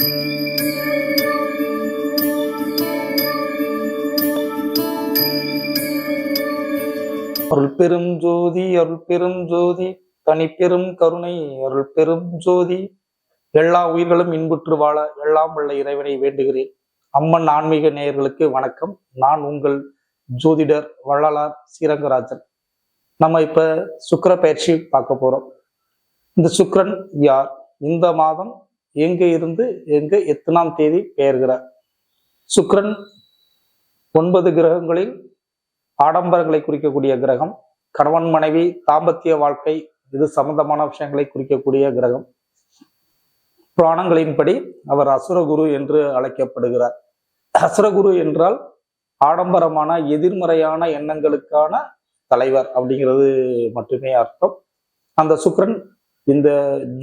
அருள் பெரும் ஜோதி அருள் பெரும் ஜோதி தனி பெரும் கருணை அருள் பெரும் ஜோதி. எல்லா உயிர்களும் இன்புற்று வாழ எல்லாம் உள்ள இறைவனை வேண்டுகிறேன். அம்மன் ஆன்மீக நேயர்களுக்கு வணக்கம். நான் உங்கள் ஜோதிடர் வள்ளலார் ஸ்ரீரங்கராஜன் நம்ம இப்ப சுக்கர பயிற்சி பார்க்க போறோம். இந்த சுக்கரன் யார்? இந்த மாதம் எங்க இருந்து எங்க எத்தனாம் தேதி பெயர்கிறார்? சுக்கிரன் ஒன்பது கிரகங்களில் ஆடம்பரங்களை குறிக்கக்கூடிய கிரகம். கணவன் மனைவி தாம்பத்திய வாழ்க்கை இது சம்பந்தமான விஷயங்களை குறிக்கக்கூடிய கிரகம். புராணங்களின்படி அவர் அசுரகுரு என்று அழைக்கப்படுகிறார். அசுரகுரு என்றால் ஆடம்பரமான எதிர்மறையான எண்ணங்களுக்கான தலைவர் அப்படிங்கிறது மட்டுமே அர்த்தம். அந்த சுக்கிரன் இந்த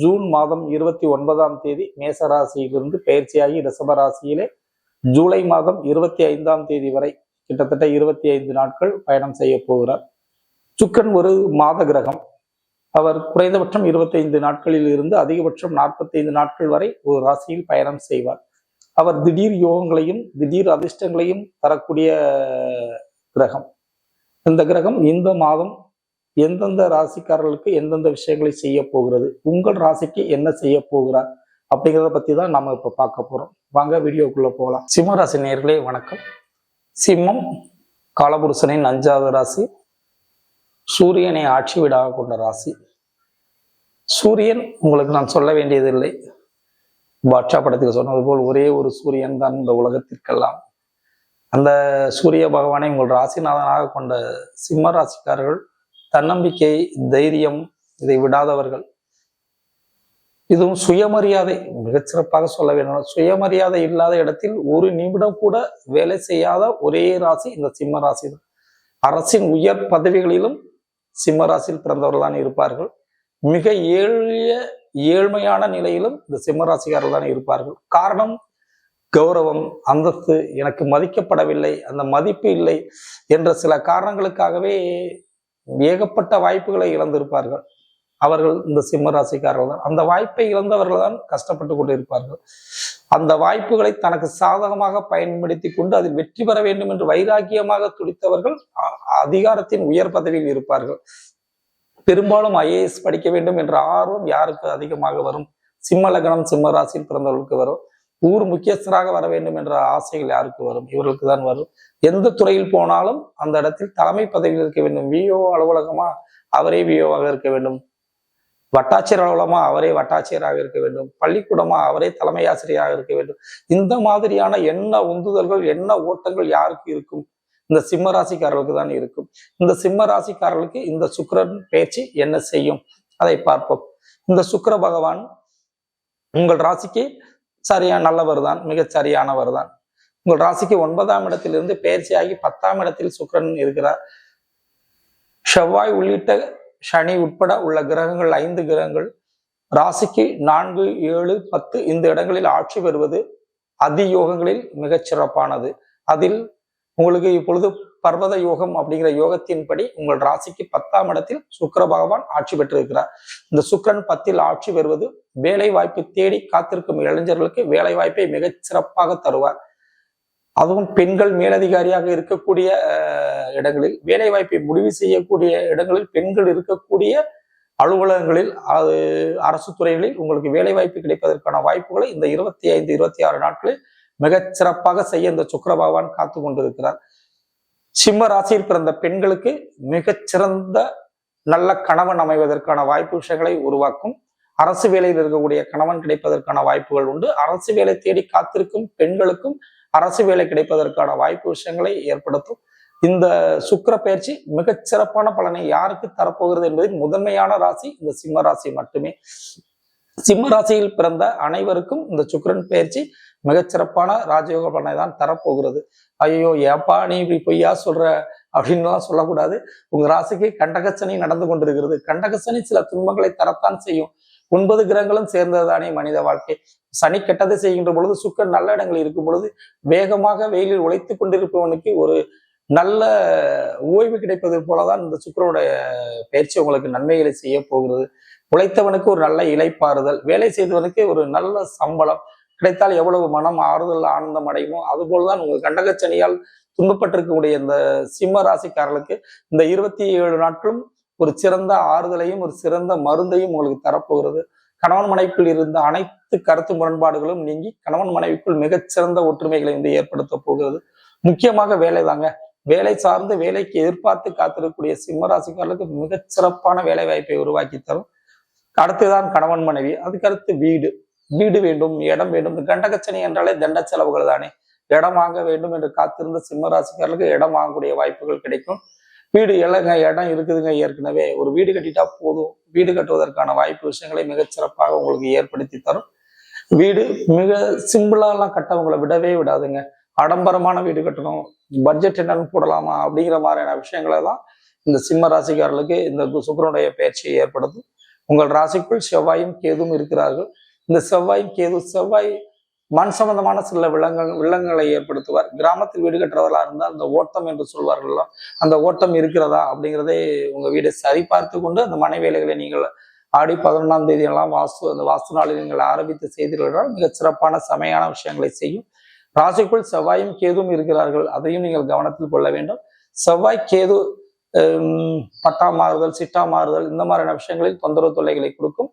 ஜூன் மாதம் இருபத்தி ஒன்பதாம் தேதி மேச ராசியிலிருந்து பயிற்சியாகி ரிஷபராசியிலே ஜூலை மாதம் இருபத்தி ஐந்தாம் தேதி வரை கிட்டத்தட்ட இருபத்தி ஐந்து நாட்கள் பயணம் செய்ய போகிறார். சுக்கன் ஒரு மாத கிரகம். அவர் குறைந்தபட்சம் இருபத்தைந்து நாட்களில் இருந்து அதிகபட்சம் நாற்பத்தைந்து நாட்கள் வரை ஒரு ராசியில் பயணம் செய்வார். அவர் திடீர் யோகங்களையும் திடீர் அதிர்ஷ்டங்களையும் தரக்கூடிய கிரகம். இந்த கிரகம் இந்த மாதம் எந்தெந்த ராசிக்காரர்களுக்கு எந்தெந்த விஷயங்களை செய்ய போகிறது உங்கள் ராசிக்கு என்ன செய்ய போகிறார் அப்படிங்கிறத பத்தி தான் நம்ம இப்ப பார்க்க போறோம். வாங்க வீடியோக்குள்ள போகலாம். சிம்மராசி நேர்களே வணக்கம். சிம்மம் காலபுருஷனின் அஞ்சாவது ராசி. சூரியனை ஆட்சி வீடாக கொண்ட ராசி. சூரியன் உங்களுக்கு நான் சொல்ல வேண்டியதில்லை. பாட்ஷா படத்தில் சொன்னது போல் ஒரே ஒரு சூரியன் தான் இந்த உலகத்திற்கெல்லாம். அந்த சூரிய பகவானை உங்கள் ராசிநாதனாக கொண்ட சிம்ம ராசிக்காரர்கள் தன்னம்பிக்கை தைரியம் இதை விடாதவர்கள். இதுவும் சுயமரியாதை மிகச்சிறப்பாக சொல்ல வேண்டும் சுயமரியாதை இல்லாத இடத்தில் ஒரு நிமிடம் கூட வேலை செய்யாத ஒரே ராசி இந்த சிம்ம ராசி தான் அரசின் உயர் பதவிகளிலும் சிம்ம ராசியில் பிறந்தவர்கள் தான் இருப்பார்கள். மிக ஏழிய ஏழ்மையான நிலையிலும் இந்த சிம்ம ராசிக்காரர்கள் தான் இருப்பார்கள். காரணம் கௌரவம் அந்தஸ்து எனக்கு மதிக்கப்படவில்லை அந்த மதிப்பு இல்லை என்ற சில காரணங்களுக்காகவே ஏகப்பட்ட வாய்ப்புகளை இழந்திருப்பார்கள். அவர்கள் இந்த சிம்ம ராசிக்காரர்கள் தான். அந்த வாய்ப்பை இழந்தவர்கள் தான் கஷ்டப்பட்டு கொண்டு இருப்பார்கள். அந்த வாய்ப்புகளை தனக்கு சாதகமாக பயன்படுத்தி கொண்டு அதில் வெற்றி பெற வேண்டும் என்று வைராக்கியமாக துடித்தவர்கள் அதிகாரத்தின் உயர் பதவியில் இருப்பார்கள். பெரும்பாலும் ஐஏஎஸ் படிக்க வேண்டும் என்ற ஆர்வம் யாருக்கு அதிகமாக வரும்? சிம்ம லக்னம் சிம்ம ராசியில் பிறந்தவர்களுக்கு வரும். ஊர் முக்கியஸ்தராக வர வேண்டும் என்ற ஆசைகள் யாருக்கு வரும்? இவர்களுக்கு தான் வரும். எந்த துறையில் போனாலும் அந்த இடத்தில் தலைமை பதவியில் இருக்க வேண்டும். விஓ அலுவலகமா? அவரே விஓவாக இருக்க வேண்டும். வட்டாட்சியர் அலுவலமா அவரே வட்டாட்சியராக இருக்க வேண்டும். பள்ளிக்கூடமா? அவரே தலைமை ஆசிரியராக இருக்க வேண்டும். இந்த மாதிரியான என்ன உந்துதல்கள் என்ன ஓட்டங்கள் யாருக்கு இருக்கும்? இந்த சிம்ம ராசிக்காரர்களுக்கு தான் இருக்கும். இந்த சிம்ம ராசிக்காரர்களுக்கு இந்த சுக்கரன் பேச்சு என்ன செய்யும்? அதை பார்ப்போம். இந்த சுக்கர பகவான் உங்கள் ராசிக்கு சரியா நல்லவர் தான் மிக சரியானவர் தான் உங்கள் ராசிக்கு ஒன்பதாம் இடத்திலிருந்து பயிற்சியாகி பத்தாம் இடத்தில் சுக்கரன் இருக்கிறார். செவ்வாய் உள்ளிட்ட சனி உட்பட உள்ள கிரகங்கள் ஐந்து கிரகங்கள். ராசிக்கு நான்கு ஏழு பத்து இந்த இடங்களில் ஆட்சி பெறுவது அதியோகங்களில் மிகச் சிறப்பானது. அதில் உங்களுக்கு இப்பொழுது பர்வத யோகம் அப்படிங்கிற யோகத்தின்படி உங்கள் ராசிக்கு பத்தாம் இடத்தில் சுக்கர பகவான் ஆட்சி பெற்றிருக்கிறார். இந்த சுக்கரன் பத்தில் ஆட்சி பெறுவது வேலை வாய்ப்பு தேடி காத்திருக்கும் இளைஞர்களுக்கு வேலை வாய்ப்பை மிகச் சிறப்பாக தருவார். அதுவும் பெண்கள் மேலதிகாரியாக இருக்கக்கூடிய இடங்களில் வேலை வாய்ப்பை முடிவு செய்யக்கூடிய இடங்களில் பெண்கள் இருக்கக்கூடிய அலுவலகங்களில் அது அரசு துறைகளில் உங்களுக்கு வேலை வாய்ப்பு கிடைப்பதற்கான வாய்ப்புகளை இந்த இருபத்தி ஐந்து இருபத்தி ஆறு நாட்களில் மிகச் சிறப்பாக செய்ய இந்த சுக்கர பகவான் காத்து கொண்டிருக்கிறார். சிம்ம ராசியில் பிறந்த பெண்களுக்கு மிகச்சிறந்த நல்ல கணவன் அமைவதற்கான வாய்ப்பு விஷயங்களை உருவாக்கும். அரசு வேலையில் இருக்கக்கூடிய கணவன் கிடைப்பதற்கான வாய்ப்புகள் உண்டு. அரசு வேலை தேடி காத்திருக்கும் பெண்களுக்கும் அரசு வேலை கிடைப்பதற்கான வாய்ப்பு விஷயங்களை ஏற்படுத்தும். இந்த சுக்கர பயிற்சி மிகச் சிறப்பான பலனை யாருக்கு தரப்போகிறது என்பதில் முதன்மையான ராசி இந்த சிம்ம ராசி மட்டுமே. சிம்ம ராசியில் பிறந்த அனைவருக்கும் இந்த சுக்கரன் பயிற்சி மிகச்சிறப்பான ராஜயோக பலனை தான் தரப்போகிறது. ஐயோ ஏப்பா நீ இப்படி பொய்யா சொல்ற? அப்படின்லாம் சொல்லக்கூடாது. உங்க ராசிக்கு கண்டகசனி நடந்து கொண்டிருக்கிறது. கண்டகசனி சில துன்பங்களை தரத்தான் செய்யும். ஒன்பது கிரகங்களும் சேர்ந்ததுதானே மனித வாழ்க்கை. சனி கெட்டதை செய்கின்ற பொழுது சுக்கர் நல்ல இடங்கள் இருக்கும் பொழுது வேகமாக வெயிலில் உழைத்து கொண்டிருப்பவனுக்கு ஒரு நல்ல ஓய்வு கிடைப்பது போலதான் இந்த சுக்கரோடைய பயிற்சி உங்களுக்கு நன்மைகளை செய்ய போகிறது. உழைத்தவனுக்கு ஒரு நல்ல இலைப்பாறுதல். வேலை செய்தவனுக்கு ஒரு நல்ல சம்பளம். கிடைத்தால் எவ்வளவு மனம் ஆறுதல் ஆனந்தம் அடையுமோ அதுபோல்தான் உங்கள் கண்டகச்சனியால் துன்பப்பட்டிருக்கக்கூடிய இந்த சிம்ம ராசிக்காரர்களுக்கு இந்த இருபத்தி ஏழு நாட்களும் ஒரு சிறந்த ஆறுதலையும் ஒரு சிறந்த மருந்தையும் உங்களுக்கு தரப்போகிறது. கணவன் மனைவிக்குள் இருந்த அனைத்து கருத்து முரண்பாடுகளும் நீங்கி கணவன் மனைவிக்குள் மிகச்சிறந்த ஒற்றுமைகளை வந்து ஏற்படுத்த போகிறது. முக்கியமாக வேலை தாங்க. வேலை சார்ந்து வேலைக்கு எதிர்பார்த்து காத்திருக்கக்கூடிய சிம்ம ராசிக்காரர்களுக்கு மிகச்சிறப்பான வேலை வாய்ப்பை உருவாக்கி தரும். அடுத்துதான் கணவன் மனைவி அதுக்கடுத்து வீடு. வீடு வேண்டும் இடம் வேண்டும் இந்த கண்டகச்சனி என்றாலே தண்ட செலவுகள் தானே. இடம் வாங்க வேண்டும் என்று காத்திருந்த சிம்மராசிக்காரர்களுக்கு இடம் வாங்கக்கூடிய வாய்ப்புகள் கிடைக்கும். வீடு இல்லைங்க இடம் இருக்குதுங்க ஏற்கனவே. ஒரு வீடு கட்டிட்டா போதும். வீடு கட்டுவதற்கான வாய்ப்பு விஷயங்களை மிகச்சிறப்பாக உங்களுக்கு ஏற்படுத்தி தரும். வீடு மிக சிம்பிளாலாம் கட்டவங்களை விடவே விடாதுங்க. ஆடம்பரமான வீடு கட்டணும். பட்ஜெட் என்னன்னு போடலாமா அப்படிங்கிற மாதிரியான விஷயங்களை தான் இந்த சிம்ம ராசிக்காரர்களுக்கு இந்த சுக்கரனுடைய பயிற்சியை ஏற்படுத்தும். உங்கள் ராசிக்குள் செவ்வாயும் கேதும் இருக்கிறார்கள். இந்த செவ்வாயும் கேது செவ்வாய் மண் சம்பந்தமான சில விலங்கு விலங்குகளை ஏற்படுத்துவார். கிராமத்தில் வீடு கட்டுறவர்களா இருந்தால் அந்த ஓட்டம் என்று சொல்வார்கள் அந்த ஓட்டம் இருக்கிறதா அப்படிங்கிறதே உங்க வீடை சரிபார்த்து கொண்டு அந்த மனை வேலைகளை நீங்கள் ஆடி பதினொன்றாம் தேதி எல்லாம் வாஸ்து அந்த வாஸ்து நாளில் நீங்கள் ஆரம்பித்து செய்தீர்கள் மிகச் சிறப்பான செமையான விஷயங்களை செய்யும். ராசிக்குள் செவ்வாயும் கேதும் இருக்கிறார்கள். அதையும் நீங்கள் கவனத்தில் கொள்ள வேண்டும். செவ்வாய் கேது பட்டா மாறுதல் சிட்டா மாறுதல் இந்த மாதிரியான விஷயங்களில் தொந்தரவு தொல்லைகளை கொடுக்கும்.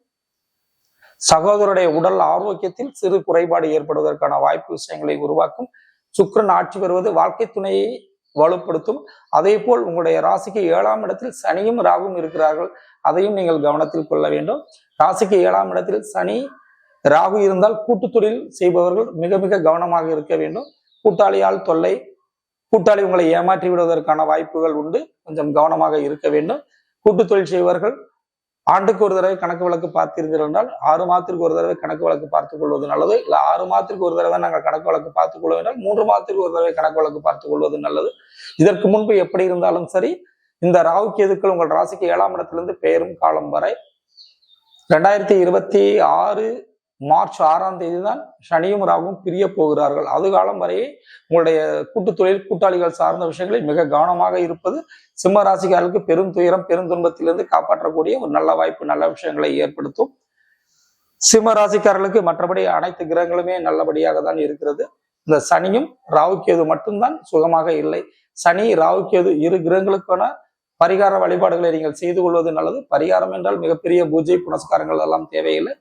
சகோதரருடைய உடல் ஆரோக்கியத்தில் சிறு குறைபாடு ஏற்படுவதற்கான வாய்ப்பு விஷயங்களை உருவாக்கும். சுக்கிரன் ஆட்சி வருவது வாழ்க்கை துணையை வலுப்படுத்தும். அதே போல் உங்களுடைய ராசிக்கு ஏழாம் இடத்தில் சனியும் ராகும் இருக்கிறார்கள். அதையும் நீங்கள் கவனத்தில் கொள்ள வேண்டும். ராசிக்கு ஏழாம் இடத்தில் சனி ராகு இருந்தால் கூட்டு தொழில் செய்பவர்கள் மிக மிக கவனமாக இருக்க வேண்டும். கூட்டாளியால் தொல்லை கூட்டாளி உங்களை ஏமாற்றி விடுவதற்கான வாய்ப்புகள் உண்டு. கொஞ்சம் கவனமாக இருக்க வேண்டும். கூட்டு தொழில் செய்வர்கள் ஆண்டுக்கு ஒரு தடவை கணக்கு வழக்கு பார்த்தீர்கள் என்றால் ஆறு மாதத்திற்கு ஒரு தடவை கணக்கு வழக்கு பார்த்துக் கொள்வது நல்லது. இல்ல ஆறு மாதத்திற்கு ஒரு தடவை நாங்கள் கணக்கு வழக்கு பார்த்துக் கொள்ள என்றால் மூன்று மாதத்திற்கு ஒரு தடவை கணக்கு வழக்கு பார்த்துக் கொள்வது நல்லது. இதற்கு முன்பு எப்படி இருந்தாலும் சரி இந்த ராகு கேதுக்கள் உங்கள் ராசிக்கு ஏழாம் இடத்திலிருந்து பெயரும் காலம் வரை ரெண்டாயிரத்தி இருபத்தி ஆறு மார்ச் ஆறாம் தேதி தான் சனியும் ராகும் பிரிய போகிறார்கள். அது காலம் வரையே உங்களுடைய கூட்டு தொழில் கூட்டாளிகள் சார்ந்த விஷயங்களில் மிக கவனமாக இருப்பது சிம்ம ராசிக்காரர்களுக்கு பெரும் துயரம் பெருந்துன்பத்திலிருந்து காப்பாற்றக்கூடிய ஒரு நல்ல வாய்ப்பு நல்ல விஷயங்களை ஏற்படுத்தும். சிம்ம ராசிக்காரர்களுக்கு மற்றபடி அனைத்து கிரகங்களுமே நல்லபடியாக தான் இருக்கிறது. இந்த சனியும் ராவுக்கேது மட்டும்தான் சுகமாக இல்லை. சனி ராவுக்கேது இரு கிரகங்களுக்கான பரிகார வழிபாடுகளை நீங்கள் செய்து கொள்வது நல்லது. பரிகாரம் என்றால் மிகப்பெரிய பூஜை புனஸ்காரங்கள் எல்லாம் தேவையில்லை.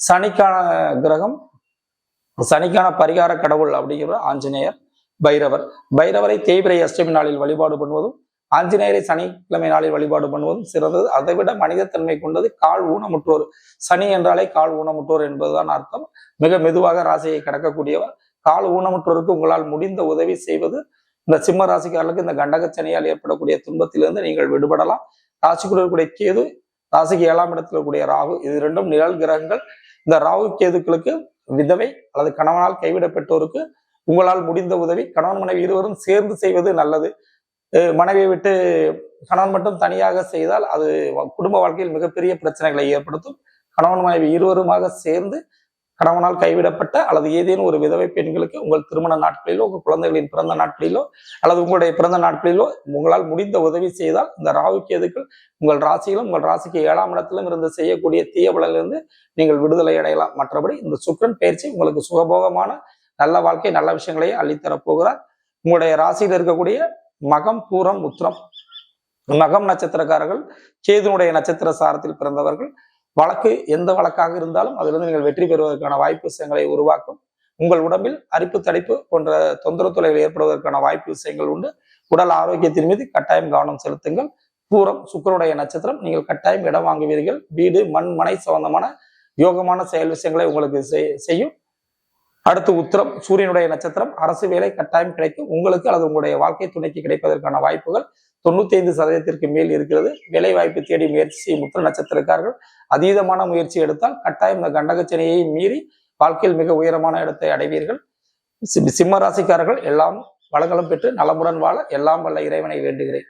சனிக்கான கிரகம் சனிக்கான பரிகார கடவுள் அப்படிங்கிற ஆஞ்சநேயர் பைரவர். பைரவரை தேய்பிரை அஷ்டமி நாளில் வழிபாடு பண்ணுவதும் ஆஞ்சநேயரை சனிக்கிழமை நாளில் வழிபாடு பண்ணுவதும் சிறந்தது. அதை விட மனிதத்தன்மை கொண்டது கால் ஊனமுற்றோர். சனி என்றாலே கால் ஊனமுற்றோர் என்பதுதான் அர்த்தம். மிக மெதுவாக ராசியை கடக்கக்கூடியவர். கால் ஊனமுற்றோருக்கு உங்களால் முடிந்த உதவி செய்வது இந்த சிம்ம ராசிக்காரர்களுக்கு இந்த கண்டக சனியால் ஏற்படக்கூடிய துன்பத்திலிருந்து நீங்கள் விடுபடலாம். ராசிக்குள் இருக்கக்கூடிய கேது ராசிக்கு ஏழாம் இடத்தில் இருக்கக்கூடிய ராகு இது ரெண்டும் நிழல் கிரகங்கள். இந்த ராகு கேதுக்களுக்கு விதவை அல்லது கணவனால் கைவிடப்பட்டோருக்கு உங்களால் முடிந்த உதவி கணவன் மனைவி இருவரும் சேர்ந்து செய்வது நல்லது. அஹ் மனைவியை விட்டு கணவன் மட்டும் தனியாக செய்தால் அது குடும்ப வாழ்க்கையில் மிகப்பெரிய பிரச்சனைகளை ஏற்படுத்தும். கணவன் மனைவி இருவருமாக சேர்ந்து கணவனால் கைவிடப்பட்ட அல்லது ஏதேனும் ஒரு விதவை பெண்களுக்கு உங்கள் திருமண நாட்களிலோ உங்கள் குழந்தைகளின் பிறந்த நாட்களிலோ அல்லது உங்களுடைய பிறந்த நாட்களிலோ உங்களால் முடிந்த உதவி செய்தால் இந்த ராகு கேதுக்கள் உங்கள் ராசியிலும் உங்கள் ராசிக்கு ஏழாம் இடத்திலும் இருந்து செய்யக்கூடிய தீயவளிலிருந்து நீங்கள் விடுதலை அடையலாம். மற்றபடி இந்த சுக்கிரன் பயிற்சி உங்களுக்கு சுகபோகமான நல்ல வாழ்க்கை நல்ல விஷயங்களையே அள்ளித்தரப் போகிறார். உங்களுடைய ராசியில் இருக்கக்கூடிய மகம் பூரம் உத்திரம் மகம் நட்சத்திரக்காரர்கள் கேதுனுடைய நட்சத்திர சாரத்தில் பிறந்தவர்கள் வழக்கு எந்த வழக்காக இருந்தாலும் அதிலிருந்து நீங்கள் வெற்றி பெறுவதற்கான வாய்ப்பு விஷயங்களை உருவாக்கும். உங்கள் உடம்பில் அரிப்பு தடிப்பு போன்ற தொந்தரவு தொலைகள் ஏற்படுவதற்கான வாய்ப்பு விஷயங்கள் உண்டு. உடல் ஆரோக்கியத்தின் மீது கட்டாயம் கவனம் செலுத்துங்கள். பூரம் சுக்கரனுடைய நட்சத்திரம் நீங்கள் கட்டாயம் இடம் வாங்குவீர்கள். வீடு மண் மனை சம்பந்தமான யோகமான செயல் விஷயங்களை உங்களுக்கு செய்- செய்யும். அடுத்து உத்திரம் சூரியனுடைய நட்சத்திரம் அரசு வேலை கட்டாயம் கிடைக்கும். உங்களுக்கு அல்லது உங்களுடைய வாழ்க்கை துணைக்கு கிடைப்பதற்கான வாய்ப்புகள் தொண்ணூத்தி ஐந்து சதவீதத்திற்கு மேல் இருக்கிறது. வேலை வாய்ப்பு தேடி முயற்சி செய்யும் உத்திர நட்சத்திரக்காரர்கள் அதீதமான முயற்சி எடுத்தால் கட்டாயம் இந்த கண்டகச்சனையை மீறி வாழ்க்கையில் மிக உயரமான இடத்தை அடைவீர்கள். சிம்ம ராசிக்காரர்கள் எல்லாம் வளங்களும் பெற்று நலமுடன் வாழ எல்லாம் வல்ல இறைவனை வேண்டுகிறேன்.